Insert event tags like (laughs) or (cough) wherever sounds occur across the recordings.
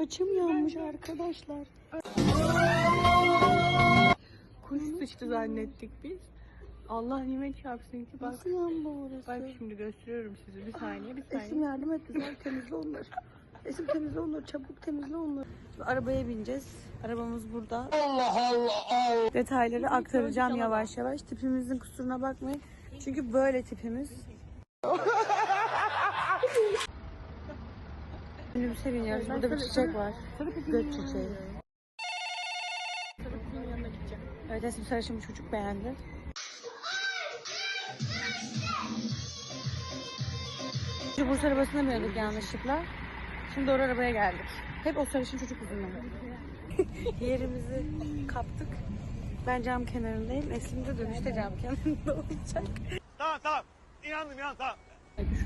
saçım yanmış arkadaşlar. Kuş sıçtı zannettik biz. Allah nimet çarpsın ki bak. Nasıl yandı orası? Bak şimdi gösteriyorum size bir saniye bir Esim saniye. yardım et güzel temizle onları. Esim temizle onları çabuk temizle onları. Şimdi arabaya bineceğiz. Arabamız burada. Allah Allah. Detayları aktaracağım yavaş yavaş. Tipimizin kusuruna bakmayın. Çünkü böyle tipimiz. (laughs) Minibüse biniyoruz. Burada bir çiçek var. Göt çiçeği. Evet Esim sarışın bir çocuk beğendi. Şu Bursa arabasına biniyorduk yanlışlıkla. Şimdi doğru arabaya geldik. Hep o sarışın çocuk yüzünden. (laughs) Yerimizi kaptık. Ben cam kenarındayım. Eslin de dönüşte cam kenarında olacak. Tamam tamam. İnandım inandım tamam.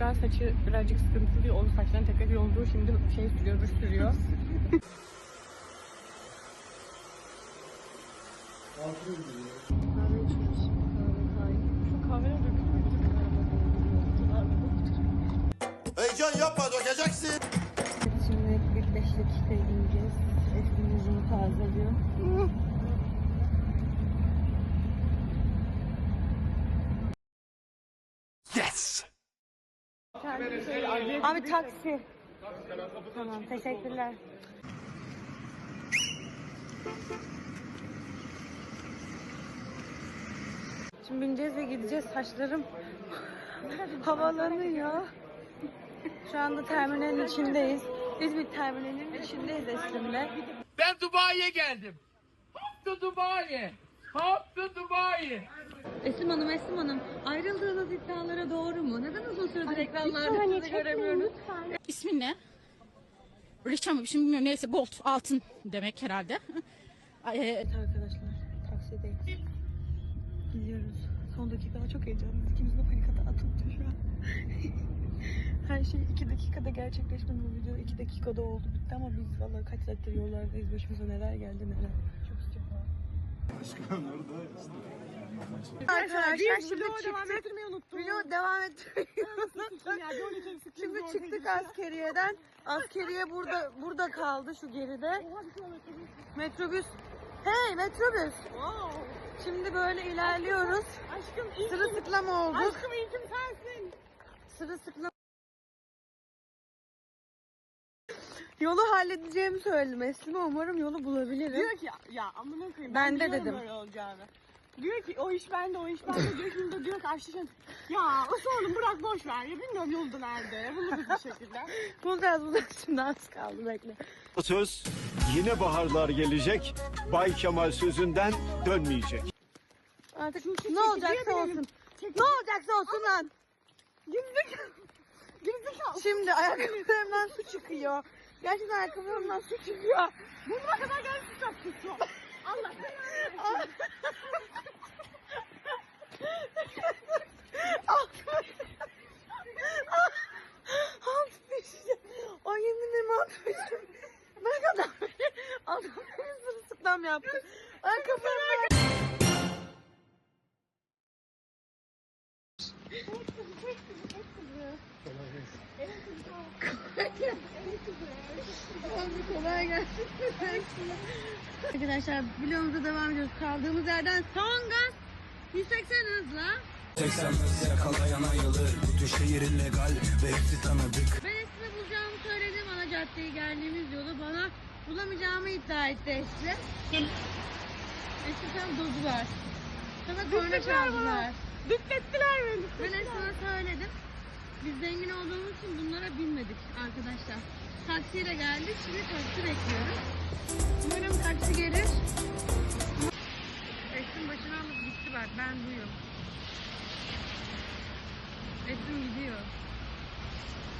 An saçı birazcık sıkıntılı diyor. Onun saçlarını tekrar yoldu. Şimdi şey sürüyor, ruj sürüyor. Şu kahveye Heyecan yapma dökeceksin. Şimdi bir beş dakika ineceğiz. Eslin yüzünü tazeliyor. Abi taksi. Tamam teşekkürler. Şimdi bineceğiz ve gideceğiz. Saçlarım (laughs) havalanıyor. Şu anda terminalin içindeyiz. Biz bir terminalin içindeyiz Eslim'le. Ben Dubai'ye geldim. Hop to Dubai. Hop to Dubai. Esim Hanım, Esim Hanım. Ayrıldığınız iddialara doğru mu? Neden süredir ekranlarda sizi göremiyoruz? İsmin ne? Rişam şimdi bilmiyorum neyse gold altın demek herhalde. (laughs) E, Evet arkadaşlar, taksideyiz. Gidiyoruz. Son dakikada çok heyecanlıyız. İkimiz de panik atağa tuttu şu an. (laughs) Her şey iki dakikada gerçekleşmedi bu video. iki dakikada oldu bitti ama biz vallahi kaç saattir yollardayız. Başımıza neler geldi neler. Çok sıcak hava. Arkadaşlar şimdi çıktık. Vlog devam ettirmeyi unuttuk. Şimdi çıktık askeriyeden. Askeriye burada burada kaldı şu geride. Metrobüs. Hey metrobüs. Şimdi böyle ilerliyoruz. Aşkım Sırılsıklam olduk. Aşkım ilkim sensin. Sırılsıklam. Yolu halledeceğimi söyledim Eslim'e. Umarım yolu bulabilirim. Diyor ki ya amına koyayım. Ben de biliyorum dedim. Böyle olacağını. Diyor ki o iş bende o iş bende diyor şimdi de diyor ki Ayşe'cim ya o sorunu bırak boş ver ya bilmiyorum yolda nerede buluruz bir şekilde. Bulacağız bulacağız. Şimdi az kaldı bekle. Söz yine baharlar gelecek. Bay Kemal sözünden dönmeyecek. Artık ne olacaksa olsun. Ne olacaksa olsun lan. Gerizekalı. Şimdi ayakkabılarımdan su çıkıyor. Gerçekten ayakkabılarımdan su çıkıyor. Burnuma kadar geldi sıcak tutuyor. Allah belanı. Altı düşeceğim. O yemin ederim altı düşeceğim. Ne kadar Altı beni sırılsıklam yaptı. Ayakkabılarımdan. Kolay gelsin. Arkadaşlar vlogumuza devam ediyoruz. Kaldığımız yerden son gaz 180 hızla 80 hız yakalayan ayılır Bütün şehir illegal ve hepsi tanıdık Ben Esra bulacağımı söyledim ana caddeye geldiğimiz yolu bana bulamayacağımı iddia etti Esra. Esra sen dozu var. Sana korna çaldılar. Dükkettiler beni. Ben Esra'ya söyledim. Biz zengin olduğumuz için bunlara binmedik arkadaşlar. Taksiyle geldik. Şimdi taksi bekliyoruz. Umarım taksi gelir. Esin başına alıp gitti bak. Ben duyuyorum. Esin gidiyor.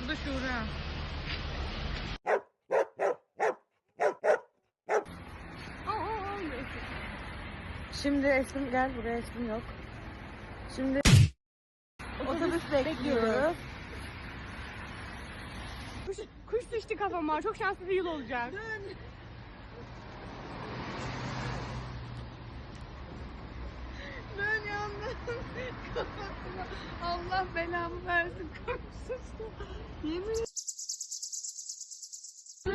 Bu da Şura. Şimdi Esin gel buraya Esin yok. Şimdi otobüs bekliyoruz. Kuş, düştü kafama. Çok şanslı bir yıl olacak. Ben yandım. Kafasına. Allah belamı versin. Korkusuzdu. Yemin ederim.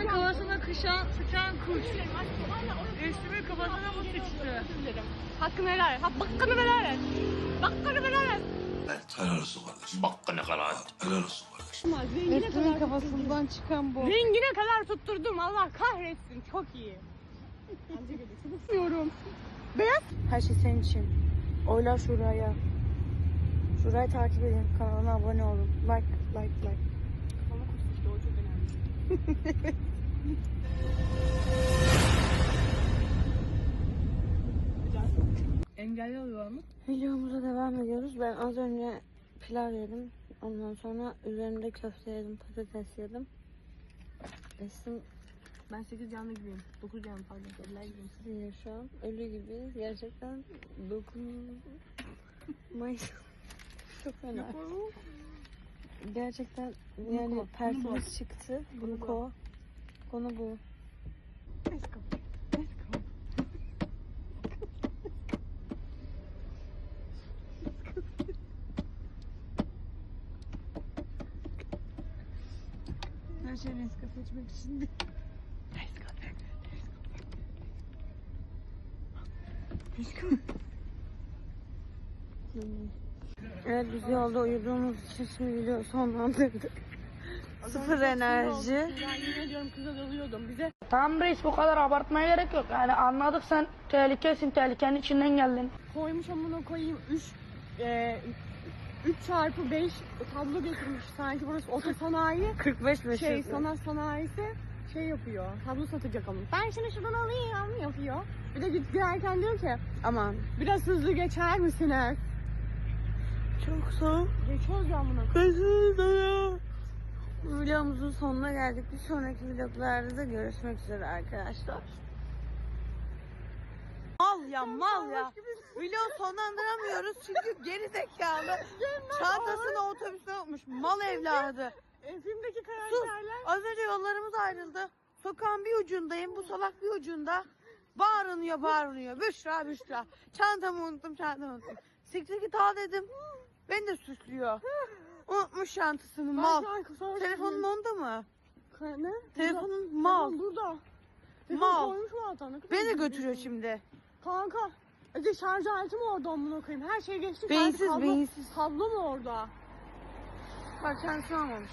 Kafasına kışa sıçan kuş. Resmi kafasına mı sıçtı? Hakkını helal et. Ha, hakkını helal et. Hakkını helal et. Helal olsun kardeşim. Bak ne kadar. Helal olsun kardeşim. Rengine kafasından çıkan bu. rengine kadar tutturdum. Allah kahretsin. Çok iyi. Göre Tutmuyorum. Her şey senin için. Oylar Şura'ya. Şura'yı takip edin. Kanalına abone olun. Like, like, like. Kafama işte o çok önemli. (laughs) Engelli oluyor mu? Videomuza devam ediyoruz. Ben az önce pilav yedim. Ondan sonra üzerinde köfte yedim, patates yedim. Esim Ben 8 canlı gibiyim. 9 canlı pardon. Eller gibiyim. yiyor şu an. Ölü gibi. Gerçekten dokunmayız. Çok fena. Gerçekten yani perfimiz çıktı. Gluko. Konu bu. Şey Nescafe içmek için. Evet biz yolda uyuduğumuz için şimdi video sonlandırdık. Sıfır enerji. Kıza dalıyordum. Bize Tamam reis bu kadar abartmaya gerek yok. Yani anladık sen tehlikesin, tehlikenin içinden geldin. koymuş amına koyayım 3 e, 3 çarpı 5 tablo getirmiş. Sanki burası otosanayi. 45 mi Şey sanat sanayisi şey yapıyor. Tablo satacak ama. Ben şunu şuradan alayım yapıyor. Bir de git girerken diyor ki Aman. biraz hızlı geçer misiniz? Çok soğuk. Geçiyoruz ya amına. Videomuzun sonuna geldik. Bir sonraki vloglarda görüşmek üzere arkadaşlar. Mal ya mal ya. Video sonlandıramıyoruz çünkü geri zekalı. Çantasını otobüste unutmuş. Mal evladı. E, filmdeki karakterler Az önce yollarımız ayrıldı. Sokağın bir ucundayım. Bu salak bir ucunda. Bağırınıyor bağırınıyor. Büşra Büşra. Çantamı unuttum çantamı unuttum. Siktir git al dedim. Beni de suçluyor. Unutmuş çantasını mal. Telefonun onda mı? Ne? Telefonun mal. Telefon burada. Telefon Mal. koymuş mu altına? Ne kadar Beni de üzücü. götürüyor şimdi. Kanka. Ece şarj aleti mi orada amına koyayım? Her şey geçti. Beyinsiz kablo- beyinsiz. Kablo mu orada? Bak çantasını almamış.